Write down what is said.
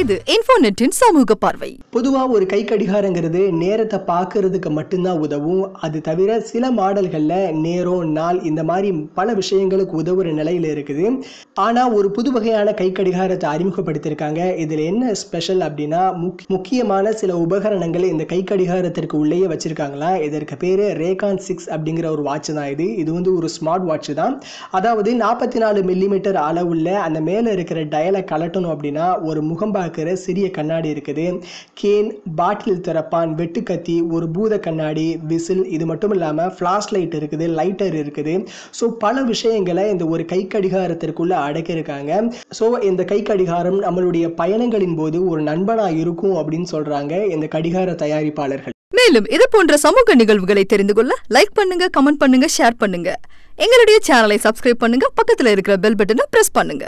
இது இன்ஃபோநெட்டின் சமூக பார்வை. பொதுவாக ஒரு கை கடிகாரங்கிறது நேரத்தை பார்க்கறதுக்கு மட்டும்தான் உதவும். அது தவிர சில மாடல்களில் நேரம் நாள் இந்த மாதிரி பல விஷயங்களுக்கு உதவுற நிலையில் இருக்குது. ஆனால் ஒரு புது வகையான கை கடிகாரத்தை அறிமுகப்படுத்தியிருக்காங்க இதில் என்ன ஸ்பெஷல் அப்படின்னா முக் முக்கியமான சில உபகரணங்கள் இந்த கை கடிகாரத்திற்கு உள்ளேயே வச்சுருக்காங்களா? இதற்கு பேர் ரேகான் சிக்ஸ் அப்படிங்கிற ஒரு வாட்ச் தான் இது. இது வந்து ஒரு ஸ்மார்ட் வாட்ச் தான். அதாவது நாற்பத்தி நாலு மில்லிமீட்டர் அளவுள்ள அந்த மேலே இருக்கிற டயலை கலட்டணும் அப்படின்னா ஒரு முகம்பா பார்க்குற சிறிய கண்ணாடி இருக்குது. கேன் பாட்டில் திறப்பான் வெட்டுக்கத்தி ஒரு பூத கண்ணாடி விசில் இது மட்டும் இல்லாமல் ஃப்ளாஷ் லைட் இருக்குது லைட்டர் இருக்குது. ஸோ பல விஷயங்களை இந்த ஒரு கை கடிகாரத்திற்குள்ள அடக்கியிருக்காங்க. ஸோ இந்த கை கடிகாரம் நம்மளுடைய பயணங்களின் போது ஒரு நண்பனாக இருக்கும் அப்படின்னு சொல்கிறாங்க இந்த கடிகார தயாரிப்பாளர்கள். மேலும் இது போன்ற சமூக நிகழ்வுகளை தெரிந்து கொள்ள லைக் பண்ணுங்க கமெண்ட் பண்ணுங்க ஷேர் பண்ணுங்க. எங்களுடைய சேனலை சப்ஸ்கிரைப் பண்ணுங்க பக்கத்துல இருக்கிற பெல் பட்டனை பிரஸ் பண்ணுங்க.